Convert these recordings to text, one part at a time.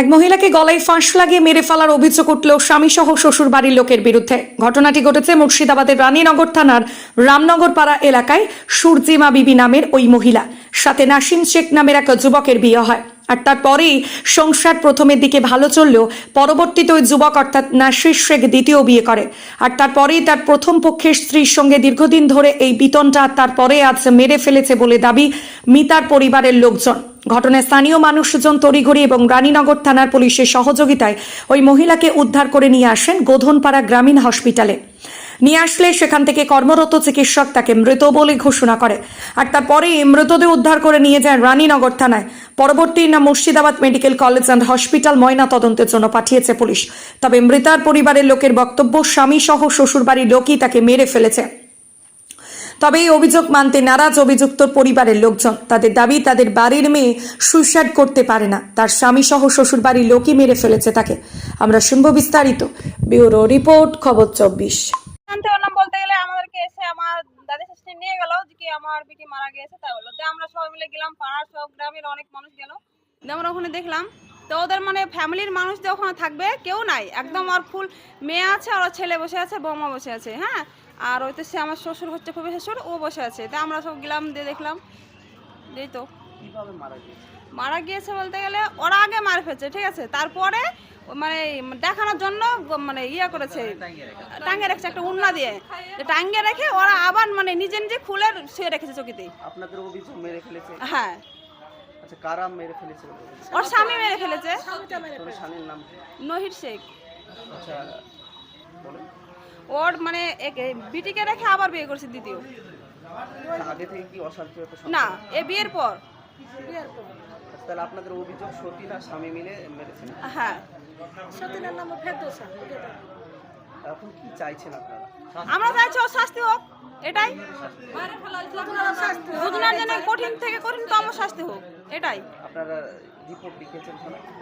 এক মহিলাকে গলায় ফাঁস লাগিয়ে মেরে ফেলার অভিযোগ উঠল স্বামী সহ শ্বশুর বাড়ির লোকের বিরুদ্ধে। ঘটনাটি ঘটেছে মুর্শিদাবাদের রানীনগর থানার রামনগর পাড়া এলাকায় সুরজিমা বিবি নামের ওই মহিলা। সাথে নাসিম শেখ নামের এক যুবকের বিয়ে হয়। আর তারপরেই সংসার প্রথমের দিকে ভালো চললেও পরবর্তীতে ওই যুবক, অর্থাৎ নাসির শেখ দ্বিতীয় বিয়ে করে। আর তারপরেই তার প্রথম পক্ষের স্ত্রীর সঙ্গে দীর্ঘদিন ধরে এই বিতনটা তারপরে আজ মেরে ফেলেছে বলে দাবি মিতার পরিবারের লোকজন। ঘটনায় স্থানীয় মানুষজন তড়িঘড়ি এবং রানীনগর থানার পুলিশের সহযোগিতায় ওই মহিলাকে উদ্ধার করে নিয়ে আসেন গোধনপাড়া গ্রামীণ হসপিটালে। নিয়ে আসলে সেখান থেকে কর্মরত চিকিৎসক তাকে মৃত বলে ঘোষণা করে। আর তারপরে মৃতদেহ উদ্ধার করে নিয়ে যায় রানীনগর থানায়। পরবর্তী না Murshidabad medical college and hospital ময়না তদন্তের জন্য পাঠিয়েছে পুলিশ। তবে মৃতার পরিবারের লোকের বক্তব্য স্বামী সহ শ্বশুরবাড়ির লোকই তাকে মেরে ফেলেছে। তবে এই অভিযোগ মানতে নারাজ অভিযুক্ত পরিবারের লোকজন। তাদের দাবি, তাদের বাড়ির মেয়ে সুইসাইড করতে পারে না। তার স্বামী সহ শ্বশুর বাড়ির লোকই মেরে ফেলেছে তাকে। আমরা শুনব বিস্তারিত। ব্যুরো রিপোর্ট, খবর চব্বিশ জানতে পারলাম বলতে গেলে আমাদেরকে এসে আমার দাদি শাশুড়ি নিয়ে গেল যে কি আমার বিটি মারা গিয়েছে, তাই বলল আমরা সবাই মিলে গেলাম, পাড়ার সব গ্রামের অনেক মানুষ গেল। আমরা ওখানে দেখলাম, তো ওদের মানে ফ্যামিলির মানুষ যে ওখানে থাকবে, কেউ নাই। একদম আর ফুল মেয়ে আছে আর ছেলে বসে আছে, বৌমা বসে আছে হ্যাঁ? আর ওই তো সে আমার শ্বশুর হচ্ছে খুবই শ্বশুর ও বসে আছে। তা আমরা সব গেলাম, দিয়ে দেখলাম। এই তো। মারা গিয়েছে? মারা গিয়েছে বলতে গেলে ওরা আগে মার ফেলছে ঠিক আছে? তারপরে মানে দেখানোর জন্য মানে ইয়ে করেছে টাঙ্গে রেখেছে। একটা উন্না দিয়ে। টাঙ্গে রেখে ওরা আবার মানে নিজে নিজে খুলে শুয়ে রেখেছে চকিতে। আপনাদের অভিযোগ মেরে ফেলেছে? হ্যাঁ। আচ্ছা কারা মেরে ফেলেছে ওর স্বামী মেরে ফেলেছে। স্বামীর নাম নহির শেখ। আচ্ছা ওর মানে বিটিকে রেখে আবার বিয়ে করছে দ্বিতীয়। আগে থেকে কি অশান্তি না এ বিয়ের পর। তাহলে আপনাদের অভিযোগ সতীন আর স্বামী মিলে মেরেছেন। হ্যাঁ এখন কি চাইছেন আপনারা? আমরা চাইছি ওর শাস্তি হোক এটাই। দুজনের জন্য কঠিন থেকে কঠিনতম শাস্তি হোক এটাই। আপনারা রিপোর্ট লিখেছেন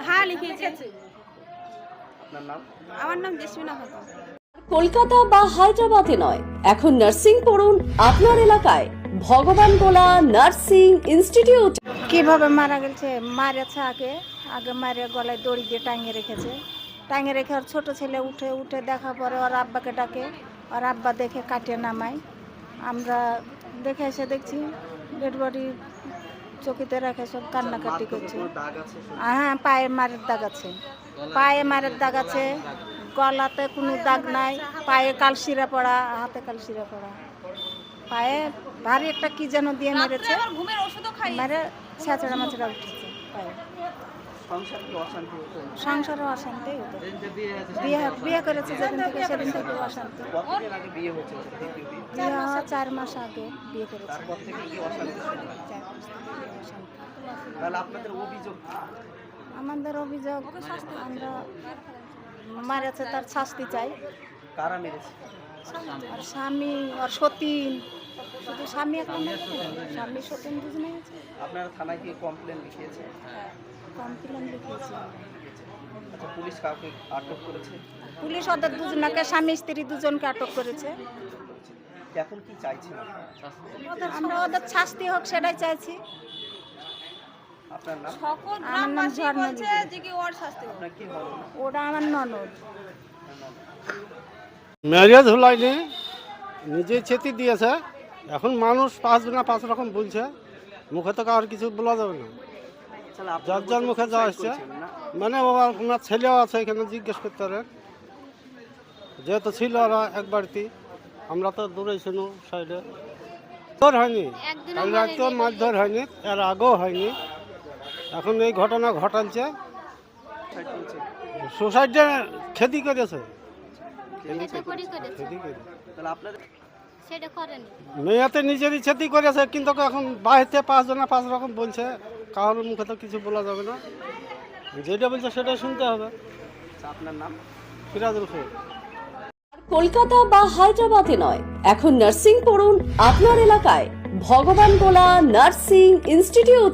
হ্যাঁ লিখিয়েছি আপনার নাম? আমার নাম জেসমিনা খাতুন কলকাতা বা হায়দ্রাবাদে নয় এখন নার্সিং পড়ুন আপনার এলাকায়। ভগবান গোলা নার্সিং ইনস্টিটিউট। কীভাবে মারা গেছে? মারেছে আগে আগে মারে গলায় দড়ি দিয়ে টাঙিয়ে রেখেছে। টাঙিয়ে রেখে ওর ছোটো ছেলে উঠে উঠে দেখা পরে ওর আব্বাকে ডাকে। ওর আব্বা দেখে কাটিয়ে নামায়। আমরা দেখে এসে দেখছি, ডেড বডি চকিতে রেখে সব কান্নাকাটি করছে। হ্যাঁ পায়ে মারের দাগ আছে। পায়ে মারের দাগ আছে। গলাতে কোনো দাগ নাই। পায়ে কালশিরা পড়া, হাতে কালশিরা পড়া। পায়ে ভারী একটা কি যেন দিয়ে মেরেছে? মেরে ছেঁচড়া মাছড়া উঠেছে সংসার অশান্তি হতো বিয়ে বিয়ে করেছে যেদিন থেকে সেদিন থেকে অশান্তি। বিয়ে বিয়ে চার মাস আগে বিয়ে করেছে? আমাদের অভিযোগ আমরা মারেছে তার শাস্তি চাই। কারা মেরেছে? আর স্বামী আর সতীন। শুধু স্বামী একটা না স্বামী সতীন দুজনে আছে। আপনারা থানায় গিয়ে কমপ্লেন লিখিয়েছে? কমপ্লেন লিখিয়েছি। আচ্ছা পুলিশ কাউকে আটক করেছে? পুলিশ ওদের দুজনকে স্বামী স্ত্রী দুজনকে আটক করেছে। এখন কি চাইছেন আমরা ওদের শাস্তি হোক সেটাই চাইছি। আপনার নাম? সকল আমার নাম ঝর্ণা যে কি ওর শাস্তি হোক। আপনার কি হবে ওরা আমার ননদ। ম্যারেজ হলাইনি নিজে চেতি দিয়েছে? এখন মানুষ পাঁচ না পাঁচ রকম বলছে। মুখে তো কারোর কিছু বলা যাবে না। যার যার মুখে যা আসছে। মানে বাবা ওনার ছেলেও আছে এখানে জিজ্ঞেস করতে পারেন। যেহেতু ছিল ওরা এক বাড়িতে আমরা তো দূরে ছিল সাইডে। তোর হয়নি। আমরা কাল রাতেও মারধর হয়নি এর আগেও হয়নি। এখন এই ঘটনা করেছে। সোসাইটি খেদি করেছে। করি সেটা করেনি। মেয়েতে করেছে কিন্তু এখন পাঁচজনা পাঁচ রকম বলছে কারোর মুখে তো কিছু বলা যাবে না। যেটা বলছে সেটা শুনতে হবে। আচ্ছা, আপনার নাম? সিরাজুল কলকাতা বা হায়দ্রাবাদে নয় এখন নার্সিং পড়ুন আপনার এলাকায়। ভগবান গোলা নার্সিং ইনস্টিটিউট।